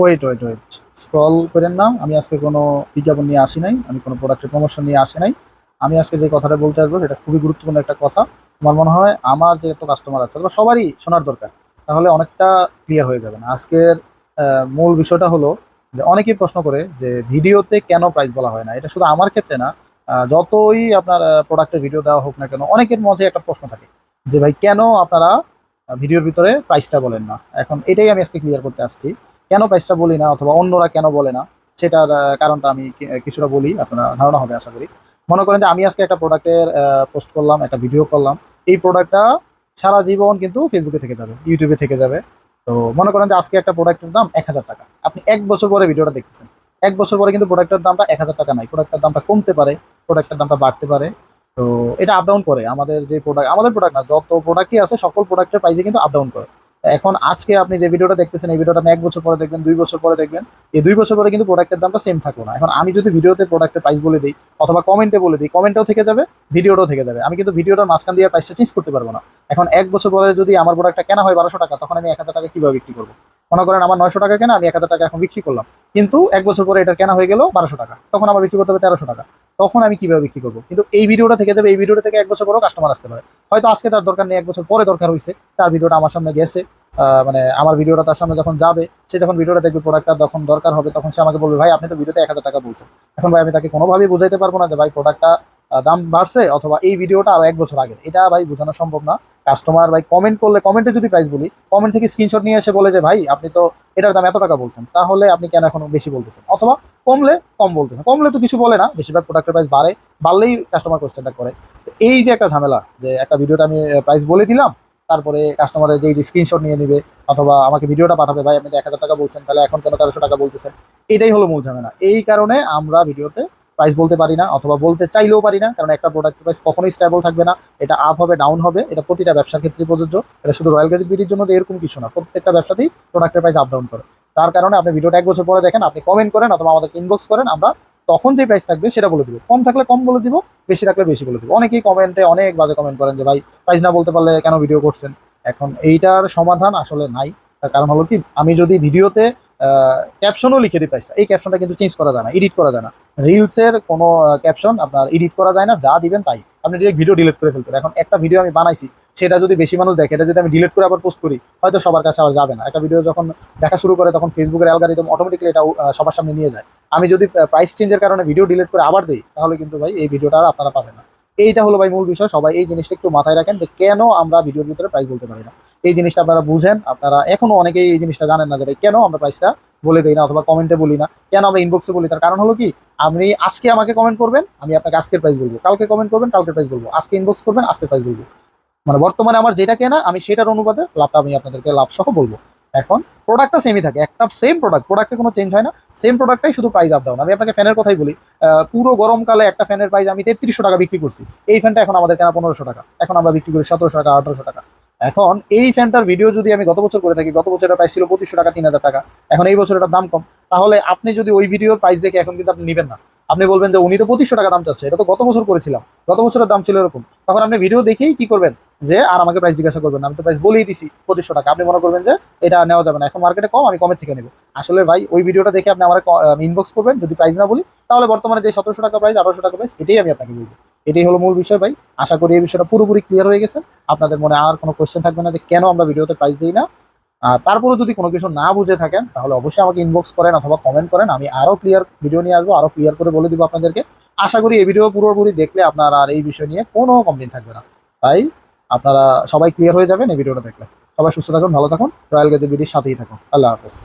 Wait wait wait scroll করেন না। আমি আজকে কোনো বিজ্ঞাপন নিয়ে আসি নাই। আমি কোনো প্রোডাক্টের প্রমোশন নিয়ে আসি নাই। আমি আজকে যে কথাটা বলতে আসব, সেটা খুবই গুরুত্বপূর্ণ একটা কথা। আমার মনে হয় আমার যে কাস্টমার আছে বা সবারই শোনার দরকার, তাহলে অনেকটা ক্লিয়ার হয়ে যাবে না। আজকের মূল বিষয়টা হলো যে অনেকেই প্রশ্ন করে যে ভিডিওতে কেন প্রাইস বলা হয় না? এটা শুধু আমার ক্ষেত্রে না যতই আপনার প্রোডাক্টের ভিডিও দেওয়া হোক না কেন, অনেকের মধ্যে একটা প্রশ্ন থাকে যে ভাই, কেন আপনারা ভিডিওর ভিতরে প্রাইসটা বলেন না? এখন এটাই আমি আজকে ক্লিয়ার করতে আসছি। কেন প্রাইসটা বলি না অথবা অন্যরা কেন বলে না? সেটার কারণটা আমি কিছুটা বলি, আপনার ধারণা হবে আশা করি। মনে করেন যে আমি আজকে একটা প্রোডাক্টের পোস্ট করলাম, একটা ভিডিও করলাম। এই প্রোডাক্টটা সারা জীবন কিন্তু ফেসবুকে থেকে যাবে ইউটিউবে থেকে যাবে। তো মনে করেন যে আজকে একটা প্রোডাক্টের দাম এক হাজার টাকা। আপনি এক বছর পরে ভিডিওটা দেখতেছেন। এক বছর পরে কিন্তু প্রোডাক্টের দামটা এক হাজার টাকা নাই। প্রোডাক্টের দামটা কমতে পারে প্রোডাক্টের দামটা বাড়তে পারে। তো এটা আপ ডাউন করে। আমাদের যে প্রোডাক্ট আমাদের প্রোডাক্ট না, যত প্রোডাক্টই আছে, সকল প্রোডাক্টের প্রাইসে কিন্তু আপ ডাউন করে। এখন আজকে আপনি যে ভিডিওটা দেখতেছেন, এই ভিডিওটা আপনি এক বছর পরে দেখবেন, দুই বছর পরে দেখবেন। এই দুই বছর পরে কিন্তু প্রোডাক্টের দামটা সেম থাকবে না। এখন আমি যদি ভিডিওতে প্রোডাক্টের প্রাইস বলে দিই, অথবা কমেন্টে বলে দিই কমেন্টও থেকে যাবে ভিডিওটাও থেকে যাবে। আমি কিন্তু ভিডিওটার মাঝখান দিয়ে প্রাইসটা চেঞ্জ করতে পারব না। এখন এক বছর পরে যদি আমার প্রোডাক্টটা কেনা হয় বারোশো টাকা, তখন আমি এক হাজার টাকা কীভাবে বিক্রি করব? মনে করেন আমার নয়শো টাকা কেনা, আমি এক হাজার টাকা এখন বিক্রি করলাম। কিন্তু এক বছর পরে এটা কেনা হয়ে গেল বারোশো টাকা, তখন আমার বিক্রি করতে হবে তেরোশো টাকা। তখন আমি কীভাবে বিক্রি করব? কিন্তু এই ভিডিওটা থেকে যাবে, এই ভিডিওটা থেকে এক বছর পরেও কাস্টমার আসতে পারে। হয়তো আজকে তার দরকার নেই, এক বছর পরে দরকার হয়েছে তার ভিডিওটা আমার সামনে গেছে। মানে আমার ভিডিওটা তার সামনে যখন যাবে, সে যখন ভিডিওটা দেখবে প্রোডাক্টটা যখন দরকার হবে, তখন সে আমাকে বলবে, ভাই, আপনি তো ভিডিওতে এক হাজার টাকা বলছেন। এখন ভাই, আমি তাকে কোনোভাবেই বুঝাইতে পারব না যে, ভাই প্রোডাক্টটা দাম বাড়ছে অথবা এই ভিডিওটা আরও এক বছর আগে এটা ভাই বোঝানো সম্ভব না। কাস্টমার ভাই কমেন্ট করলে কমেন্টে যদি প্রাইস বলি কমেন্ট থেকে স্ক্রিনশট নিয়ে এসে বলে যে, ভাই, আপনি তো এটার দাম এত টাকা বলছেন, তাহলে আপনি কেন এখন বেশি বলতেছেন? অথবা কমলে কম বলতেছেন। কমলে তো কিছু বলে না, বেশিরভাগ প্রোডাক্টের প্রাইস বাড়ে, বাড়লেই কাস্টমার কোয়েশ্চেনটা করে। এই যে একটা ঝামেলা, যে একটা ভিডিওতে আমি প্রাইস বলে দিলাম তারপরে কাস্টমারের যে স্ক্রিনশট নিয়ে নিবে, অথবা আমাকে ভিডিওটা পাঠাবে, ভাই, আপনি এক হাজার টাকা বলছেন, তাহলে এখন কেন তেরোশো টাকা বলতেছেন? এটাই হলো মূল ঝামেলা। এই কারণে আমরা ভিডিওতে প্রাইস বলতে পারি না, অথবা বলতে চাইলেও পারি না, কারণ একটা প্রোডাক্ট প্রাইস কখনোই স্টেবল থাকবে না। এটা আপ হবে ডাউন হবে, এটা প্রতিটা ব্যবসার ক্ষেত্রে প্রযোজ্য। এটা শুধু রয়্যাল গ্যাজেট জন্য এরকম কিছু না, প্রত্যেকটা ব্যবসাতেই প্রোডাক্টের প্রাইস আপ ডাউন করে। তার কারণে আপনি ভিডিওটা এক বছর পরে দেখেন, আপনি কমেন্ট করেন, অথবা আমাদেরকে ইনবক্স করেন, আমরা তখন যে প্রাইস থাকবে সেটা বলে দিব। কম থাকলে কম বলে দিব, বেশি থাকলে বেশি বলে দিব। অনেকেই কমেন্টে অনেক বাজে কমেন্ট করেন যে, ভাই প্রাইস না বলতে পারলে কেন ভিডিও করছেন? এখন এইটার সমাধান আসলে নাই। তার কারণ হলো কি, আমি যদি ভিডিওতে ক্যাপশনও লিখে দিই প্রাইসটা এই ক্যাপশনটা কিন্তু চেঞ্জ করা যায় না এডিট করা যায় না। রিলসের কোনো ক্যাপশন আপনার এডিট করা যায় না, যা দিবেন তাই। আপনি ডিরেক্ট ভিডিও ডিলিট করে ফেলতে এখন একটা ভিডিও আমি বানাইছি, সেটা যদি বেশি মানুষ দেখে, এটা যদি আমি ডিলিট করে আবার পোস্ট করি, হয়তো সবার কাছে আবার যাবে না। একটা ভিডিও যখন দেখা শুরু করে, তখন ফেসবুকের অ্যালগারিদম অটোমেটিক্যালি এটা সবার সামনে নিয়ে যায়। আমি যদি প্রাইস চেঞ্জের কারণে ভিডিও ডিলিট করে আবার দিই, তাহলে কিন্তু ভাই এই ভিডিওটা আর আপনারা পাবেন না। এইটা হলো ভাই মূল বিষয়। সবাই এই জিনিসটা একটু মাথায় রাখেন যে কেন আমরা ভিডিওর ভিতরে প্রাইস বলতে পারি না। এই জিনিসটা আপনারা বুঝেন। আপনারা এখনও অনেকেই এই জিনিসটা জানেন না যে ভাই, কেন আমরা প্রাইসটা বলে দিই না অথবা কমেন্টে বলি না? কেন আমরা ইনবক্সে বলি তার কারণ হলো কি, আপনি আজকে আমাকে কমেন্ট করবেন, আমি আপনাকে আজকের প্রাইস বলব। কালকে কমেন্ট করবেন, কালকে প্রাইস বলব। আজকে ইনবক্স করবেন আজকের প্রাইস বলব। মানে বর্তমানে আমার যেটা কেনা, আমি সেটার অনুপাতে লাভটা আমি আপনাদেরকে লাভ সহ বলব। এখন প্রোডাক্টটা সেমই থাকে। একটা সেম প্রোডাক্ট প্রোডাক্টে কোনো চেঞ্জ হয় না। সেম প্রোডাক্টটাই শুধু প্রাইস আপ ডাউন আমি আপনাকে ফ্যানের কথাই বলি পুরো গরমকালে একটা ফ্যানের প্রাইস আমি তেত্রিশশো টাকা বিক্রি করছি। এই ফ্যানটা এখন আমাদের কেনা পনেরোশো টাকা। এখন আমরা বিক্রি করি সতেরোশো টাকা, আঠারোশো টাকা। এখন এই ফ্যানটার ভিডিও যদি আমি গত বছর করে থাকি, গত বছর প্রাইস ছিল পঁচিশশো টাকা, তিন হাজার টাকা। এখন এই বছর এটার দাম কম। তাহলে আপনি যদি ওই ভিডিওর প্রাইস দেখে এখন কিন্তু আপনি নেবেন না। আপনি বলবেন যে উনি তো পঁচিশশো টাকা দাম চাচ্ছে, এটা তো গত বছর করেছিলাম, গত বছরের দাম ছিল এরকম। তখন আপনি ভিডিও দেখেই কি করবেন? যে, আর আমাকে প্রাইস জিজ্ঞাসা করবেন আমি তো প্রাইস বলেই দিছি পঁচিশশো টাকা। আপনি মনে করবেন যে, এটা নেওয়া যাবে না, এখন মার্কেটে কম, আমি কমের থেকে নেব। আসলে ভাই, ওই ভিডিওটা দেখে আপনি আমার ইনবক্স করবেন, যদি প্রাইস না বলি, তাহলে বর্তমানে যে সতেরোশো টাকা প্রাইস আঠারোশো টাকা প্রাইস এটাই আমি আপনাকে বলব। এটাই হলো মূল বিষয় ভাই। আশা করি এই বিষয়টা পুরোপুরি ক্লিয়ার হয়ে গেছে। আপনাদের মনে আর কোনো কোয়েশ্চেন থাকবে না যে, কেন আমরা ভিডিওতে প্রাইস দিই না? আর তারপরেও যদি কোনো কিছু না বুঝে থাকেন, তাহলে অবশ্যই আমাকে ইনবক্স করেন অথবা কমেন্ট করেন, আমি আরও ক্লিয়ার ভিডিও নিয়ে আসব আরও ক্লিয়ার করে বলে দিব আপনাদেরকে। আশা করি এই ভিডিও পুরোপুরি দেখলে আপনার আর এই বিষয় নিয়ে কোনো কমপ্লেন থাকবে না। তাই আপনারা সবাই ক্লিয়ার হয়ে যাবেন এই ভিডিওটা দেখলে। সবাই সুস্থ থাকুন, ভালো থাকুন রয়্যাল গেজে বিডির সাথেই থাকুন। আল্লাহ হাফেজ।